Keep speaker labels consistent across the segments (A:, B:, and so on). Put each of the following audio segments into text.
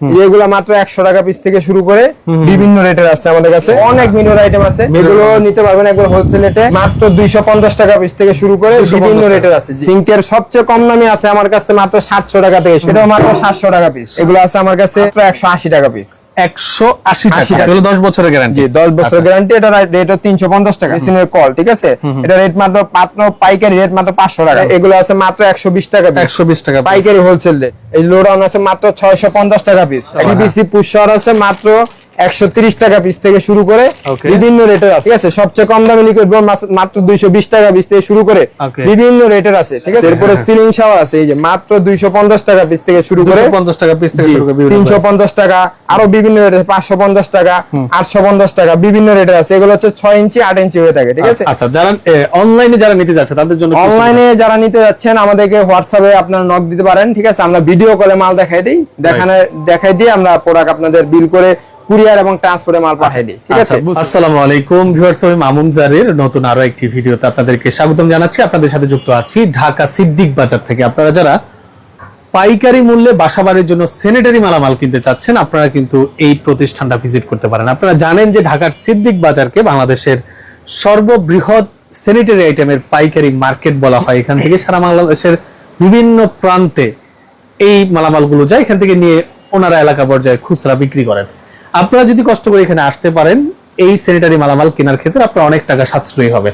A: এগুলো মাত্র একশো টাকা পিস থেকে শুরু করে বিভিন্ন রেটের আছে আমাদের কাছে। অনেক মিনোর আইটেম আছে। এগুলো নিতে পারবেন একবার হোলসেল রেটে মাত্র দুইশো পঞ্চাশ টাকা পিস থেকে শুরু করে বিভিন্ন রেটের আছে। সিঙ্কের সবচেয়ে কম দামে আছে আমার কাছে মাত্র সাতশো টাকা থেকে সেটাও মাত্র সাতশো টাকা পিস এগুলো আছে আমার কাছে একশো আশি টাকা পিস
B: একশো আশি টাকা।
A: টাকা।
B: দশ বছরের গ্যারান্টি
A: দশ বছর গ্যারান্টি এটা রেট তিনশো পঞ্চাশ টাকা। মেশিনের কল ঠিক আছে? এটা রেট মাত্র মাত্র পাইকারি রেট মাত্র পাঁচশো টাকা। এগুলো আছে মাত্র একশো বিশ টাকা
B: একশো বিশ টাকা
A: পাইকারি হোলসেল রেট এই লোডাউন আছে মাত্র ছয়শো পঞ্চাশ টাকা পিস সিবিসি পুষর আছে মাত্র একশো টাকা পিস থেকে শুরু করে বিভিন্ন রেটের আছে। ঠিক আছে? সবচেয়ে কম দামি লিকুইড বোর্ড মাত্র দুইশো টাকা পিস থেকে শুরু করে বিভিন্ন রেটের আছে। ঠিক আছে? এরপরে সিলিং শাওয়ার আছে এই যে মাত্র দুইশো টাকা পিস থেকে শুরু করে
B: পঞ্চাশ টাকা পিস থেকে
A: তিনশো। পঞ্চাশ টাকা আরও বিভিন্ন রেট পাঁচশো পঞ্চাশ টাকা আটশো পঞ্চাশ টাকা বিভিন্ন রেটের আছে। এগুলো হচ্ছে ছয় ইঞ্চি আট ইঞ্চি হয়ে থাকে। ঠিক আছে?
B: আচ্ছা যারা অনলাইনে যারা নিতে যাচ্ছে তাদের জন্য
A: অনলাইনে যারা নিতে যাচ্ছেন আমাদেরকে হোয়াটসঅ্যাপে আপনারা নক দিতে পারেন। ঠিক আছে? আমরা ভিডিও কলে মাল দেখাই দিই। দেখানো দেখাই দিয়ে আমরা প্রোডাক্ট আপনাদের বিল করে কুরিয়ার এবং ট্রান্সপোর্টে মাল পাঠিয়ে দিই ঠিক আছে?
B: আচ্ছা, আসসালামু আলাইকুম ভিউয়ার্স আমি মামুন জারির নতুন আরও একটি ভিডিওতে আপনাদেরকে স্বাগতম জানাচ্ছি। আপনাদের সাথে যুক্ত আছি ঢাকা সিদ্দিক বাজার থেকে। আপনারা যারা পাইকারি মূল্যে বাসাবাড়ির জন্য মালামাল কিনতে চাচ্ছেন আপনারা কিন্তু এই প্রতিষ্ঠানটা ভিজিট করতে পারেন। আপনারা জানেন যে ঢাকার সিদ্দিক বাজারকে বাংলাদেশের সর্ববৃহৎ স্যানিটারি আইটেমের পাইকারি মার্কেট বলা হয়। এখান থেকে সারা বাংলাদেশের বিভিন্ন প্রান্তে এই মালামালগুলো যায়। এখান থেকে নিয়ে ওনারা এলাকা পর্যায়ে খুচরা বিক্রি করেন। আপনারা যদি কষ্ট করে এখানে আসতে পারেন এই স্যানিটারি মালামাল কেনার ক্ষেত্রে আপনার অনেক টাকা সাশ্রয়ী হবে।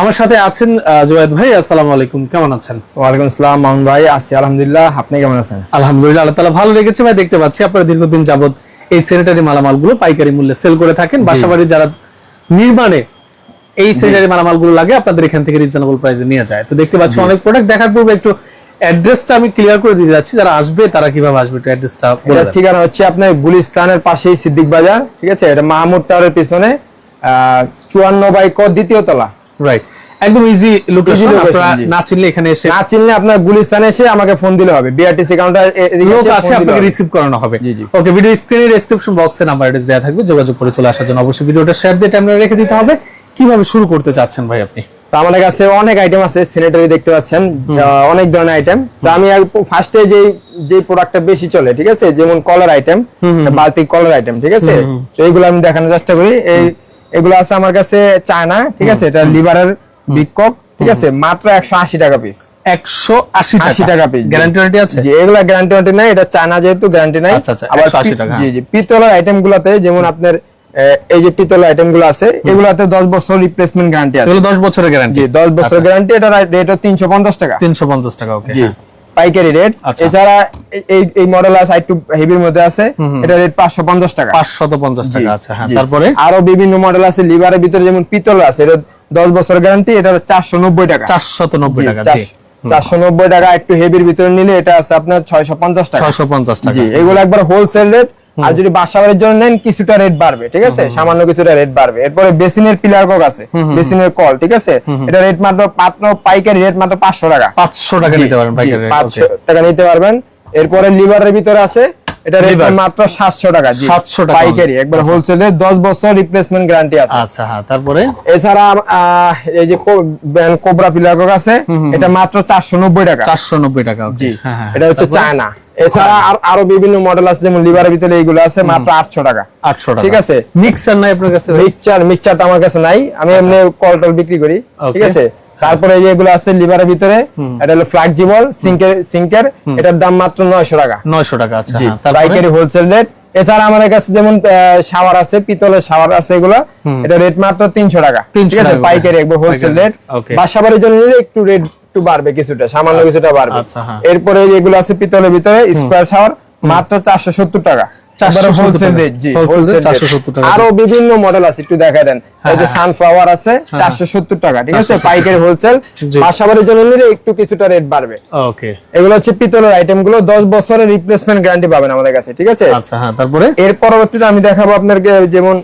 B: আমার সাথে আছেন আহ, জুবায়েদ ভাই আসসালামু আলাইকুম। কেমন আছেন?
A: ওয়ালাইকুম আসসালাম মামুন ভাই। আছি আলহামদুলিল্লাহ। আপনি কেমন আছেন?
B: আলহামদুলিল্লাহ আল্লাহ তালা ভালো লেগেছে ভাই। দেখতে পাচ্ছি আপনারা দীর্ঘদিন যাবত এই স্যানিটারি মালামালগুলো পাইকারি মূল্যে সেল করে থাকেন। বাসাবাড়ি যারা নির্মাণে এই স্যানিটারি মালামালগুলো লাগে আপনাদের এখান থেকে রিজনেবল প্রাইসে নিয়ে যায়। তো দেখতে পাচ্ছি অনেক প্রোডাক্ট দেখার পূর্বে একটু অ্যাড্রেসটা আমি ক্লিয়ার করে দিতে যাচ্ছি যারা আসবে তারা কীভাবে আসবে একটু অ্যাড্রেসটা বলে
A: ঠিকানা হচ্ছে আপনার গুলিস্তানের পাশেই সিদ্দিক বাজার ঠিক আছে? এটা মাহমুদ টাওয়ারের পিছনে চুয়ান্ন বাই ক দ্বিতীয় তলা।
B: রাইট একদম ইজি লোকেশন আপনারা না চিনলে এখানে এসে
A: না চিনলে আপনার গুলিস্তানে এসে আমাকে ফোন দিলে হবে। বিআরটিসি কাউন্টার
B: লোক আছে আপনাকে রিসিভ করানো হবে। ওকে ভিডিও স্ক্রিনে ডেসক্রিপশন বক্সে নাম্বার অ্যাড্রেস দেওয়া থাকবে যোগাযোগ করে চলে আসার জন্য অবশ্যই ভিডিওটা শেয়ার দিয়ে টাইমে রেখে দিতে হবে। কীভাবে শুরু করতে চাচ্ছেন ভাই আপনি?
A: তো আমাদের কাছে অনেক আইটেম আছে স্যানিটারি দেখতে পাচ্ছেন অনেক ধরনের আইটেম তো আমি ফার্স্টে যে যে প্রোডাক্টটা বেশি চলে ঠিক আছে? যেমন কলার আইটেম বালতি কলার আইটেম ঠিক আছে? তো এইগুলো আমি দেখানোর চেষ্টা করি। এই এগুলো আছে আমার কাছে চায়না ঠিক আছে? এটা লিভারের বিকক ঠিক আছে? মাত্র একশো আশি টাকা পিস
B: একশো আশি
A: আশি টাকা পিস
B: গ্যারান্টি ওয়ারেন্টি আছে?
A: জি এগুলা গ্যারান্টি ওয়ারেন্টি নাই এটা চায়না যেহেতু গ্যারান্টি নাই।
B: আচ্ছা, আচ্ছা,
A: আবার
B: 180
A: পি-
B: টাকা,
A: জি। জি পিতলের আইটেম গুলাতে যেমন আপনার এই যে পিতলের আইটেমগুলো আছে এগুলাতে দশ বছর রিপ্লেসমেন্ট গ্যারান্টি আছে।
B: এগুলো দশ বছরের গ্যারান্টি
A: জি দশ বছর গ্যারান্টি এটা রেট তিনশো পঞ্চাশ টাকা।
B: তিনশো পঞ্চাশ টাকা ওকে
A: জি পাইকারি রেট
B: আচ্ছা।
A: এছাড়া এই এই মডেল আছে একটু হেভির মধ্যে আছে এটা রেট পাঁচশো পঞ্চাশ টাকা।
B: পাঁচশত পঞ্চাশ টাকা আচ্ছা হ্যাঁ তারপরে?
A: আরও বিভিন্ন মডেল আছে লিভারের ভিতরে যেমন পিতল আছে এটা দশ বছর গ্যারান্টি এটা চারশো নব্বই টাকা।
B: চারশত নব্বই টাকা জি।
A: চারশো নব্বই টাকা একটু হেভির ভিতরে নিলে এটা আছে আপনার ছয়শো পঞ্চাশ টাকা।
B: ছয়শো পঞ্চাশ টাকা।
A: জি এগুলো একবার হোলসেল রেট আর যদি বাসাবাড়ির জন্য নেন কিছুটা রেট বাড়বে ঠিক আছে? সামান্য কিছুটা রেট বাড়বে। এরপরে বেসিনের পিলার কক আছে বেসিনের কল ঠিক আছে? এটা রেট মাত্র পাত্র পাইকারি রেট মাত্র পাঁচশো টাকা।
B: পাঁচশো টাকা নিতে rate,
A: পাঁচশো টাকা নিতে পারবেন। এরপরে লিভারের ভিতরে আছে এটা মাত্র টাকা
B: 700 টাকা
A: পাইকারি একবার
B: আচ্ছা।
A: হোলসেল বছর রিপ্লেসমেন্ট গ্যারান্টি আছে।
B: আচ্ছা হ্যাঁ তারপরে?
A: এছাড়া এই যে কোবরা পিলার কক আছে এটা মাত্র চারশো নব্বই টাকা।
B: চারশো নব্বই টাকা
A: জি।
B: হ্যাঁ হ্যাঁ
A: এটা হচ্ছে চায়না এছাড়া আর- আরও বিভিন্ন মডেল আছে যেমন লিভারের ভিতরে এইগুলো আছে মাত্র আটশো টাকা।
B: আটশো টাকা।
A: ঠিক আছে।
B: মিক্সার নাই আপনার কাছে ভাই?
A: মিক্সচার মিক্সচারটা আমার কাছে নাই। আমি এমনি কল টল বিক্রি করি। ঠিক আছে? তারপরে এই যে এগুলো আছে লিভারের ভিতরে এটা হলো ফ্লাক্সিবল সিঙ্কের সিঙ্কের এটার দাম মাত্র নয়শো টাকা।
B: নয়শো টাকা আচ্ছা হ্যাঁ
A: পাইকারি হোলসেল রেট এছাড়া আমাদের কাছে যেমন শাওয়ার আছে পিতলের শাওয়ার আছে এগুলো এটা রেট মাত্র তিনশো টাকা।
B: 300
A: ঠিক আছে। পাইকারি একবার হোলসেল রেট. বাসাবাড়ির জন্য নিলে একটু রেট একটু বাড়বে কিছুটা সামান্য কিছুটা বাড়বে।
B: আচ্ছা, হ্যাঁ।
A: এরপরে যেগুলো আছে পিতলের ভিতরে স্কোয়ার শাওয়ার মাত্র চারশো সত্তর
B: 470 টাকা।
A: রেট জি
B: Wholesale rate
A: wholesale rate।
B: 470 টাকা।
A: আরও বিভিন্ন মডেল আছে একটু দেখা দেন। এই যে
B: হ্যাঁ।
A: সানফ্লাওয়ার আছে চারশো সত্তর টাকা ঠিক আছে?
B: 470
A: পাইকারি হোলসেল বাসাবাড়ির জন্য নিলে একটু কিছুটা রেট বাড়বে।
B: ওকে
A: এগুলো হচ্ছে পিতলের আইটেমগুলো দশ বছরের রিপ্লেসমেন্ট গ্যারান্টি পাবেন আমাদের কাছে ঠিক আছে?
B: আচ্ছা হ্যাঁ তারপরে?
A: এর পরবর্তীতে আমি দেখাবো আপনাকে যেমন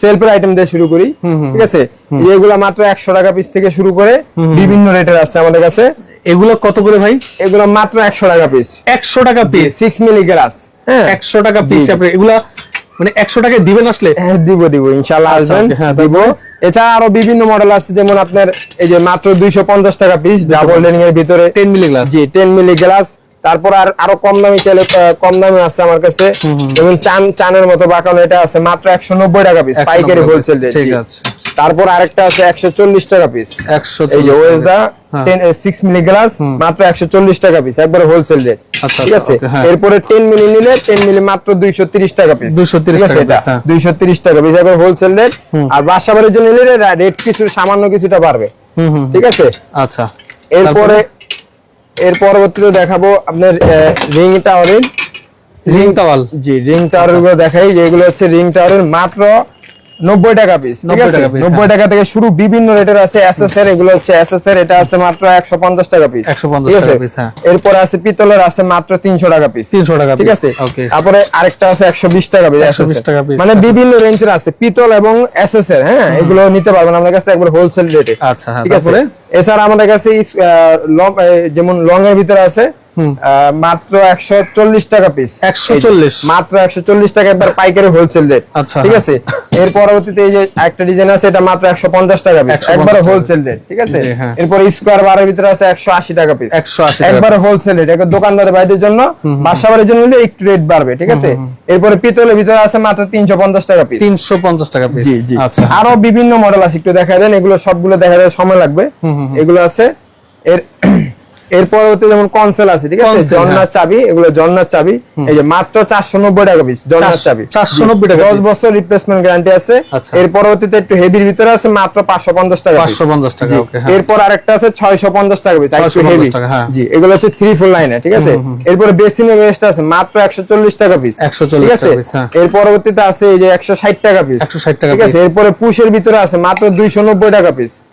A: সেলফের আইটেম দিয়ে শুরু করি ঠিক আছে? এগুলো মাত্র একশো টাকা পিস থেকে শুরু করে বিভিন্ন রেটের আছে আমাদের কাছে।
B: এগুলো কত করে ভাই?
A: এগুলো মাত্র একশো টাকা পিস
B: একশো টাকা পিস
A: সিক্স মিলি গ্লাস হ্যাঁ।
B: একশো টাকা পিস আপনি এগুলা মানে একশো টাকায় দিবেন আসলে?
A: হ্যাঁ, দিব দিব ইনশাল্লাহ
B: আচ্ছা,
A: আসবেন।
B: হ্যাঁ,
A: দিব। এছাড়া আরও বিভিন্ন মডেল আছে যেমন আপনার এই যে মাত্র দুইশো পঞ্চাশ টাকা পিস ডাবল এর ভিতরে।
B: টেন মিলি গ্লাস
A: জি টেন মিলি গ্লাস তারপর আর আরও কম দামি চাইলে কম দামি আছে আমার কাছে। যেমন চান চানের মতো বাঁকানো এটা আছে মাত্র একশো নব্বই টাকা পিস পাইকারি হোলসেল
B: ঠিক আছে।
A: তারপর আরেকটা আছে একশো চল্লিশ টাকা পিস
B: একশো হ্যাঁ।
A: টেন সিক্স মিলি গ্লাস মাত্র একশো চল্লিশ টাকা পিস একবারে হোলসেল রেট
B: আচ্ছা,
A: ঠিক আছে?
B: হ্যাঁ।
A: এরপরে টেন মিলি নিলে টেন মিলি মাত্র দুইশো তিরিশ টাকা পিস
B: 230 টাকা হ্যাঁ।
A: দুইশো তিরিশ টাকা পিস একবার হোলসেল রেট আর বাসাবাড়ির জন্য নিলে রেট কিছু সামান্য কিছুটা বাড়বে। ঠিক আছে?
B: আচ্ছা।
A: এরপরে এর পরবর্তীতে দেখাবো আপনার রিং টাওয়ারের
B: রিং তাওয়াল
A: জি রিং টাওয়ারগুলো দেখাই যেগুলো হচ্ছে রিং টাওয়ারের মাত্র নব্বই টাকা পিস ঠিক আছে? নব্বই টাকা থেকে শুরু বিভিন্ন রেটের আছে এসএস এর এগুলো হচ্ছে এসএস এর এটা আছে মাত্র একশো পঞ্চাশ টাকা পিস
B: 150
A: ঠিক আছে?
B: টাকা piece, হ্যাঁ।
A: আছে পিতলের আছে মাত্র তিনশো টাকা পিস
B: 300 টাকা
A: ঠিক আছে? তারপরে আরেকটা আছে একশো বিশ টাকা পিস
B: 120 টাকা piece,
A: মানে বিভিন্ন রেঞ্জের আছে পিতল এবং এসএস এর হ্যাঁ এগুলো নিতে পারবেন আমাদের কাছে একবার হোলসেল রেটে
B: আচ্ছা হ্যাঁ
A: ঠিক আছে? এছাড়া আমাদের কাছে যেমন লং এর ভিতরে আছে মাত্র একশো চল্লিশ টাকা পিস
B: 140
A: মাত্র একশো চল্লিশ টাকা একবার পাইকারি হোলসেল রেট
B: আচ্ছা,
A: ঠিক। আছে? এর পরবর্তীতে এই যে একটা ডিজাইন আছে এটা মাত্র একশো পঞ্চাশ টাকা পিস একবার হোলসেল রেট ঠিক আছে। এরপর স্কোয়ার বারের ভিতরে আছে একশো আশি টাকা পিস
B: 180 টাকা
A: একবার হোলসেল রেট একবার দোকানদারের বাইরের জন্য বাসাবাড়ির জন্য নিলে একটু রেট বাড়বে ঠিক আছে? এরপরে পিতলের ভিতরে আছে মাত্র তিনশো পঞ্চাশ টাকা পিস
B: 350 টাকা পিস আচ্ছা।
A: আরও বিভিন্ন মডেল আছে একটু দেখা দেন এগুলো সবগুলো দেখা যায় সময় লাগবে। এগুলো আছে এর এর পরবর্তী যেমন কনসেল আছে ঠিক আছে?
B: Console,
A: জন্নার চাবি এগুলো জন্নার চাবি। এই যে মাত্র চারশো নব্বই টাকা পিস জন্নার
B: চারশো-
A: চাবি।
B: 490 টাকা
A: দশ। বছর রিপ্লেসমেন্ট গ্যারান্টি আছে।
B: আচ্ছা।
A: এর পরবর্তীতে একটু হেভির ভিতরে আছে মাত্র পাঁচশো পঞ্চাশ টাকা piece।
B: 550 টাকা ওকে হ্যাঁ।
A: এরপর আরেকটা আছে ছয়শো পঞ্চাশ টাকা পিস একটু
B: 650
A: হেভি
B: টাকা, হ্যাঁ।
A: জি এগুলো হচ্ছে থ্রি ফুল লাইনে ঠিক আছে? এরপরে বেসিনের ওয়েস্ট আছে মাত্র একশো চল্লিশ টাকা পিস
B: 140
A: ঠিক আছে?
B: হ্যাঁ।
A: এর পরবর্তীতে আছে এই যে একশো ষাট টাকা পিস
B: 160 টাকা
A: ঠিক আছে? এরপরে পুশের ভিতরে আছে মাত্র দুইশো নব্বই টাকা পিস
B: 290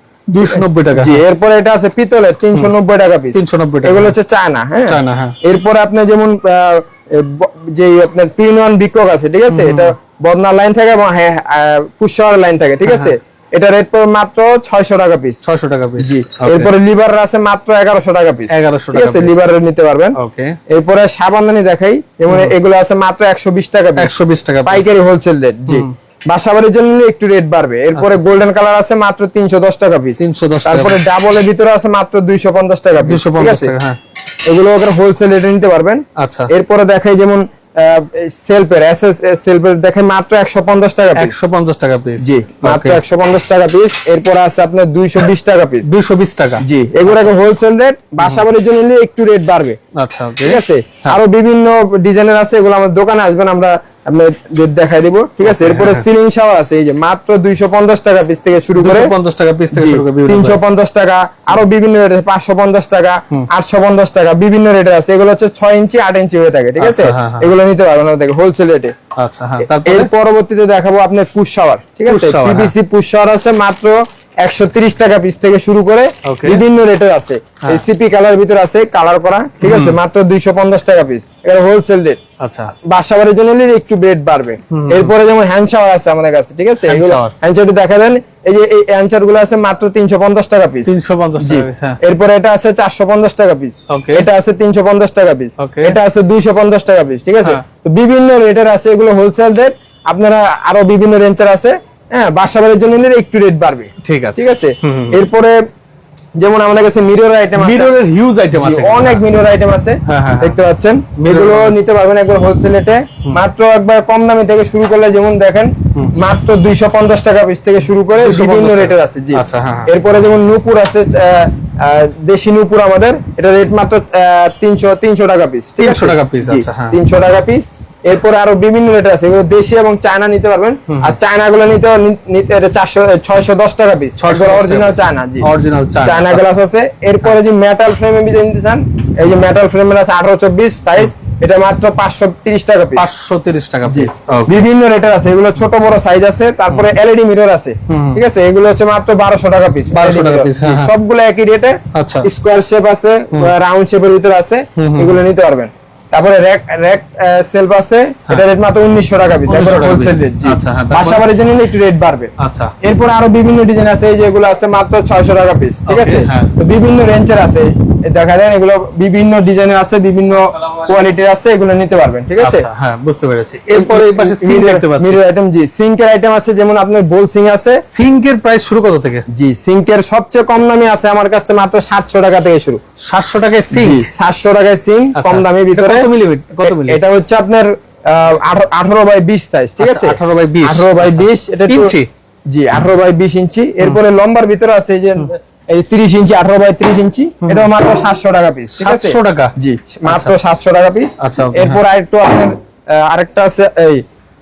B: টাকা।
A: এরপরে এটা আছে পিতলের তিনশো নব্বই টাকা পিস
B: 390 টাকা।
A: এগুলো হচ্ছে চায়না হ্যাঁ?
B: চায়না, হ্যাঁ।
A: এরপরে যেমন যে আপনার তিন বিকক আছে ঠিক আছে? এটা লাইন থাকে এবং হ্যাঁ পুষ্যাওয়ার লাইন থাকে ঠিক আছে? এটা রেট পড়বে মাত্র ছয়শো টাকা পিস
B: 600 টাকা পিস
A: জি এরপরে লিভার আছে মাত্র এগারোশো টাকা পিস
B: 1100
A: ঠিক
B: টাকা
A: আছে? লিভার নিতে পারবেন। এরপরে সাবানদানি দেখাই যেমন এগুলো আছে মাত্র একশো বিশ টাকা পিস
B: 120 টাকা।
A: পাইকারি হোলসেল রেট জি। বাসাবাড়ির জন্য একটু রেট বাড়বে। এরপরে গোল্ডেন কালার আছে মাত্র তিনশো দশ টাকা পিস
B: 310 টাকা
A: তারপরে ডাবলের ভিতরে আছে মাত্র দুইশো পঞ্চাশ টাকা
B: 250 টাকা হ্যাঁ।
A: এগুলো ওখানে হোলসেল রেটে নিতে পারবেন।
B: আচ্ছা।
A: এরপরে দেখাই যেমন সেলফের সেলফের মাত্র একশো পঞ্চাশ টাকা পিস
B: 150 টাকা পিস
A: জি মাত্র একশো পঞ্চাশ টাকা পিস এরপর আছে আপনার দুইশো বিশ টাকা পিস
B: 220 টাকা।
A: জি এগুলো হোলসেল রেট বাসাবাড়ির জন্য নিলে একটু রেট বাড়বে।
B: আচ্ছা
A: ঠিক আছে? আরও বিভিন্ন ডিজাইনের আছে এগুলো আমাদের দোকানে আসবেন আমরা আপনাদের দেখাই দিব ঠিক আছে? এরপরে। সিলিং শাওয়ার আছে এই যে মাত্র দুইশো পঞ্চাশ টাকা পিস থেকে শুরু করে।
B: 250 টাকা পিস থেকে শুরু করে।
A: পঞ্চাশ টাকা আরও বিভিন্ন রেট আছে পাঁচশো পঞ্চাশ টাকা আটশো পঞ্চাশ টাকা বিভিন্ন রেটের আছে। এগুলো হচ্ছে ইঞ্চি ইঞ্চি হয়ে থাকে ঠিক আছে?
B: আচ্ছা, হ্যাঁ, হ্যাঁ।
A: এগুলো নিতে পারবেন হোলসেল রেটে
B: আচ্ছা হ্যাঁ তারপরে?
A: পরবর্তীতে দেখাবো আপনার পুশ শাওয়ার ঠিক আছে। পিভিসি পুশ শাওয়ার আছে মাত্র একশো তিরিশ টাকা পিস থেকে শুরু করে বিভিন্ন রেটের আছে। এই সিপি কালার ভিতরে আছে কালার করা ঠিক আছে? মাত্র দুইশো পঞ্চাশ টাকা পিস এটা হোলসেল রেট
B: আচ্ছা।
A: বাসাবাড়ির জন্য নিলে একটু রেট বাড়বে। এরপরে যেমন হ্যান্ড শাওয়ার আছে আমাদের কাছে ঠিক আছে? এগুলো হ্যান্ড শাওয়ার দেখা দেন এই যে এই অ্যান্সারগুলো আছে মাত্র তিনশো পঞ্চাশ টাকা পিস
B: 350 টাকা পিস হ্যাঁ।
A: এরপরে এটা আছে চারশো পঞ্চাশ টাকা পিস এটা আছে তিনশো পঞ্চাশ টাকা পিস এটা আছে দুইশো পঞ্চাশ টাকা পিস ঠিক আছে?
B: হ্যাঁ।
A: তো বিভিন্ন রেটের আছে এগুলো হোলসেল রেট আপনারা আরও বিভিন্ন রেঞ্জের আছে। হ্যাঁ বাসা বাড়ির জন্য নিলে একটু রেট বাড়বে।
B: ঠিক আছে।
A: ঠিক আছে? এরপরে যেমন আমাদের কাছে মিরর আইটেম আছে।
B: মিররের হিউজ আইটেম আছে
A: অনেক মিরর আইটেম আছে
B: হ্যাঁ, হ্যাঁ,
A: দেখতে পাচ্ছেন। এগুলো নিতে পারবেন একবার হোলসেল রেটে মাত্র একবার কম দামে থেকে শুরু করলে যেমন দেখেন মাত্র দুইশো পঞ্চাশ টাকা পিস থেকে শুরু করে বিভিন্ন রেটের আছে জি।
B: আচ্ছা, হ্যাঁ, হ্যাঁ।
A: এরপরে যেমন নূপুর আছে দেশি নূপুর আমাদের এটা রেট মাত্র তিনশো তিনশো টাকা পিস
B: 300 টাকা পিস আচ্ছা, হ্যাঁ।
A: তিনশো টাকা পিস এরপরে আরও বিভিন্ন রেট আছে। এগুলো দেশি এবং চায়না নিতে পারবেন। আর চায়না গুলো নিতে নিতে চারশো ছয়শো দশ টাকা পিস
B: 610
A: অরিজিনাল চায়না জি।
B: Original China.
A: চায়না গ্লাস আছে। এরপরে যে মেটাল ফ্রেমে নিতে চান এই যে মেটাল ফ্রেমের আছে আঠারো চব্বিশ সাইজ এটা মাত্র পাঁচশো তিরিশ টাকা পাঁচশো
B: তিরিশ টাকা পিস
A: বিভিন্ন রেটের আছে। এগুলো ছোট বড় সাইজ আছে। তারপরে এলইডি মিরর আছে। ঠিক আছে? এগুলো হচ্ছে মাত্র বারোশো টাকা পিস
B: বারোশো টাকা পিস হ্যাঁ, হ্যাঁ।
A: সবগুলো একই রেটে
B: আচ্ছা।
A: স্কোয়ার শেপ আছে রাউন্ড শেপের ভিতরে আছে। এগুলো নিতে পারবেন। তারপরে র্যাক র্যাক সেলফ আছে। এটা রেট মাত্র উনিশশো টাকা পিস
B: 1900
A: হোলসেল রেট
B: আচ্ছা, হ্যাঁ,
A: বাসা বাড়ির জন্য একটু রেট বাড়বে।
B: আচ্ছা।
A: এরপর আরও বিভিন্ন ডিজাইন আছে এই যেগুলো আছে মাত্র ছয়শো টাকা পিস ঠিক আছে?
B: হ্যাঁ।
A: তো বিভিন্ন রেঞ্জের আছে। দেখা যায় এগুলো বিভিন্ন ডিজাইনের আছে বিভিন্ন কোয়ালিটির আছে এগুলো নিতে পারবেন ঠিক আছে?
B: আচ্ছা হ্যাঁ বুঝতে পেরেছি। এরপরে এই পাশে সিঙ্ক দেখতে পাচ্ছি।
A: মিরর আইটেম জি সিঙ্কের আইটেম আছে যেমন আপনার বোল সিং আছে।
B: সিঙ্কের প্রাইস শুরু কত থেকে?
A: জি সিঙ্কের সবচেয়ে কম দামি আছে আমার কাছে মাত্র সাতশো টাকা থেকে শুরু।
B: সাতশো টাকায় সিঙ্ক?
A: সাতশো টাকায় সিং কম ভিতরে।
B: কত মিলিমিটার কত মিলি?
A: এটা হচ্ছে আপনার আঠারো বাই বিশ সাইজ ঠিক আছে?
B: আচ্ছা, 18 by 20
A: আঠারো বাই
B: আচ্ছা।
A: বিশ এটা একটু-
B: ইঞ্চি?
A: জি আঠারো বাই বিশ ইঞ্চি। এরপরে লম্বার ভিতরে আছে যে এই তিরিশ ইঞ্চি আঠারো বাই তিরিশ ইঞ্চি এটা মাত্র টাকা পিস ঠিক
B: 700 টাকা?
A: জি মাত্র সাতশো টাকা পিস
B: আচ্ছা,
A: এরপর আরেকটু আপনার আরেকটা আছে এই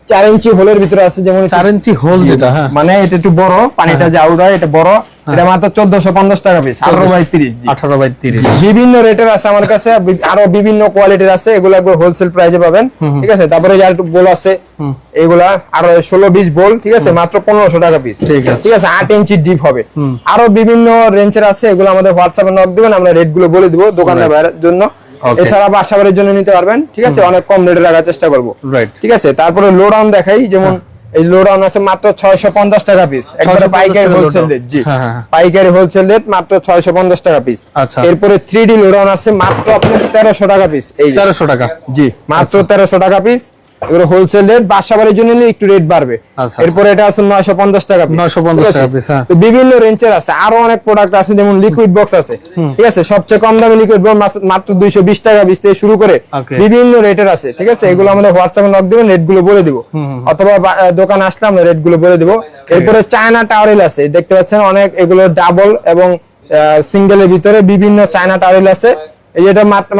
A: চার ইঞ্চি হোলের ভিতরে আছে যেমন
B: চার ইঞ্চি হোল যেটা হ্যাঁ।
A: মানে এটা একটু বড় পানিটা যে আউট হয় এটা বড়। এটা মাত্র চোদ্দশো পঞ্চাশ টাকা পিস আঠারো বাই তিরিশ জি।
B: আঠারো বাই তিরিশ।
A: বিভিন্ন রেটের আছে আমার কাছে আরও বিভিন্ন কোয়ালিটির আছে এগুলো একবার হোলসেল প্রাইসে পাবেন ঠিক আছে? তারপরে যার একটু বোল আছে এগুলা আরও ষোলো বিশ বোল ঠিক আছে? মাত্র পনেরোশো টাকা পিস
B: ঠিক আছে।
A: ঠিক আছে? আট ইঞ্চি ডিপ হবে। আরও বিভিন্ন রেঞ্জের আছে এগুলো আমাদের হোয়াটসঅ্যাপে নক দিবেন আমরা রেটগুলো বলে দিব দোকানের বাইরের জন্য. এছাড়া বাসাবাড়ির জন্য নিতে পারবেন ঠিক আছে? অনেক কম রেটে রাখার চেষ্টা করব।
B: রাইট
A: ঠিক আছে? তারপরে লো ডাউন দেখাই যেমন এই লোডাউন আছে মাত্র ছয়শো পঞ্চাশ টাকা পিস একবারে
B: 650
A: পাইকারি হোলসেল রেট জি।
B: হ্যাঁ, হ্যাঁ।
A: পাইকারি হোলসেল রেট মাত্র ছয়শো পঞ্চাশ টাকা পিস
B: আচ্ছা।
A: এরপরে থ্রি ডি লোডাউন আছে মাত্র আপনার তেরোশো টাকা পিস এই।
B: তেরোশো টাকা।
A: জি মাত্র তেরোশো টাকা পিস এগুলো হোলসেল রেট বাসা বাড়ির জন্য একটু রেট বাড়বে।
B: আচ্ছা,
A: এরপরে এটা আছে নয়শো পঞ্চাশ টাকা piece।
B: 950 টাকা piece, হ্যাঁ।
A: তো বিভিন্ন রেঞ্জের আছে। আরও অনেক প্রোডাক্ট আছে যেমন লিকুইড বক্স আছে। ঠিক আছে? সবচেয়ে কম দামি লিকুইড বক্স মাত্র দুইশো বিশ টাকা বিশ থেকে শুরু করে বিভিন্ন রেটের আছে। ঠিক আছে? এগুলো আমাদের হোয়াটসঅ্যাপে নক দিবেন রেটগুলো বলে দিব। অথবা দোকান আসলে আমরা রেটগুলো বলে দিব। এরপরে চায়না টাওয়ারেল আছে। দেখতে পাচ্ছেন অনেক এগুলো ডাবল এবং সিঙ্গেলের ভিতরে বিভিন্ন চায়না টাওয়ারেল আছে। এই যেটা মাত্র-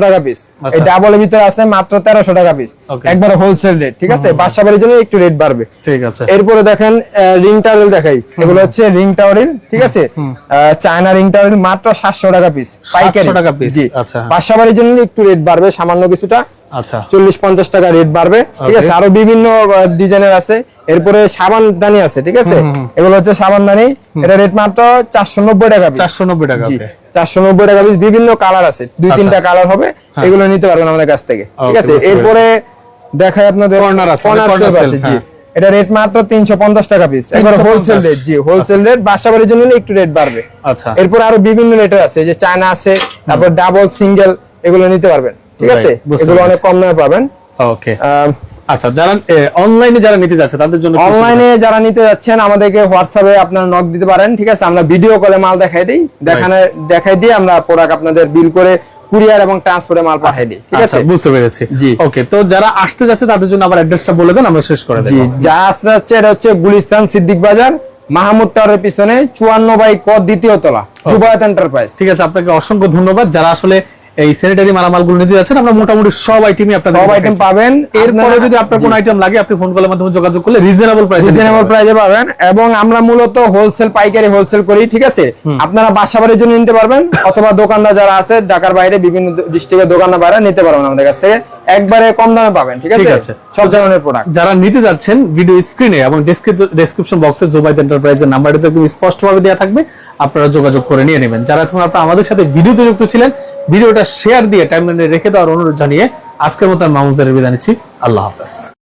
A: টাকা পিস এই
B: আচ্ছা।
A: ডাবলের ভিতরে আছে মাত্র টাকা পিস একবার হোলসেল রেট ঠিক আছে? বাসা বাড়ির জন্য একটু রেট বাড়বে।
B: ঠিক আছে।
A: এরপরে দেখেন রিং দেখাই। এগুলো হচ্ছে রিং ঠিক আছে? চায়না রিং মাত্র সাতশো টাকা পিস
B: 700 টাকা
A: জি।
B: আচ্ছা।
A: বাসা জন্য একটু রেট বাড়বে সামান্য কিছুটা।
B: আচ্ছা।
A: চল্লিশ পঞ্চাশ টাকা রেট বাড়বে ঠিক আছে? আরও বিভিন্ন ডিজাইনের আছে। এরপরে সাবান দানি আছে ঠিক আছে? এগুলো হচ্ছে সাবান দানি। এটা রেট মাত্র চারশো নব্বই টাকা piece।
B: চারশো নব্বই টাকা
A: জি।
B: okay.
A: চারশো নব্বই টাকা পিস বিভিন্ন কালার আছে। দুই
B: আচ্ছা।
A: তিনটা কালার হবে এগুলো নিতে পারবেন আমাদের কাছ থেকে। ঠিক আছে? এরপরে দেখায় আপনাদের জি।
B: হ্যাঁ।
A: এটা রেট মাত্র তিনশো পঞ্চাশ টাকা পিস
B: 350
A: হোলসেল রেট জি হোলসেল রেট বাসা বাড়ির জন্য একটু রেট বাড়বে।
B: আচ্ছা।
A: এরপর আরও বিভিন্ন রেটের আছে যে চায়না আছে তারপর ডাবল সিঙ্গেল এগুলো নিতে পারবেন। ঠিক আছে? এগুলো অনেক কম দামে পাবেন।
B: ওকে আচ্ছা যারা অনলাইনে যারা নিতে যাচ্ছে তাদের জন্য
A: অনলাইনে যারা নিতে যাচ্ছেন আমাদেরকে হোয়াটসঅ্যাপে আপনারা নক দিতে পারেন ঠিক আছে? আমরা ভিডিও কলে মাল দেখাই দিই দেখানে দেখাই দিয়ে আমরা প্রোডাক্ট আপনাদের বিল করে কুরিয়ার এবং ট্রান্সপোর্টে মাল পাঠিয়ে দিই ঠিক
B: আচ্ছা
A: আছে
B: বুঝতে পেরেছি।
A: জি।
B: ওকে তো যারা আসতে যাচ্ছে তাদের জন্য আবার অ্যাড্রেসটা বলে দেন আমরা শেষ করে
A: জি
B: দেব।
A: যা আসতে যাচ্ছে এটা হচ্ছে গুলিস্তান সিদ্দিক বাজার মাহমুদ টাওয়ারের পিছনে চুয়ান্ন বাই ক দ্বিতীয় তলা জুবায়াত এন্টারপ্রাইজ
B: ঠিক আছে আপনাকে অসংখ্য ধন্যবাদ। যারা আসলে এই স্যানিটারি মালামালগুলো নিতে যাচ্ছেন আমরা মোটামুটি সব আইটেমই আপনাদের
A: সব আইটেম পাবেন।
B: এরপরে যদি আপনার কোনো আইটেম লাগে আপনি ফোন কলের মাধ্যমে যোগাযোগ করলে রিজনেবল প্রাইসে
A: রিজনেবল প্রাইসে পাবেন এবং আমরা মূলত হোলসেল পাইকারি হোলসেল করি ঠিক আছে? আপনারা বাসাবাড়ির জন্য নিতে পারবেন অথবা দোকানদার যারা আছে ঢাকার বাইরে বিভিন্ন ডিস্ট্রিক্টের দোকানদার বাইরে নিতে পারবেন আমাদের কাছ থেকে। একবারে কম দামে পাবেন ঠিক আছে। সব ধরনের প্রোডাক্ট
B: যারা নিতে যাচ্ছেন ভিডিও স্ক্রিনে এবং ডেসক্রিপশন বক্সে জোবাইদ এন্টারপ্রাইজের নাম্বারটা একদম স্পষ্টভাবে দেওয়া থাকবে আপনারা যোগাযোগ করে নিয়ে নেবেন। যারা এখন আপনারা আমাদের সাথে ভিডিওতে যুক্ত ছিলেন ভিডিওটা শেয়ার দিয়ে টাইমলাইনে রেখে দেওয়ার অনুরোধ জানিয়ে আজকের মতো মাউজারের বিদায় নিচ্ছি। আল্লাহ হাফেজ।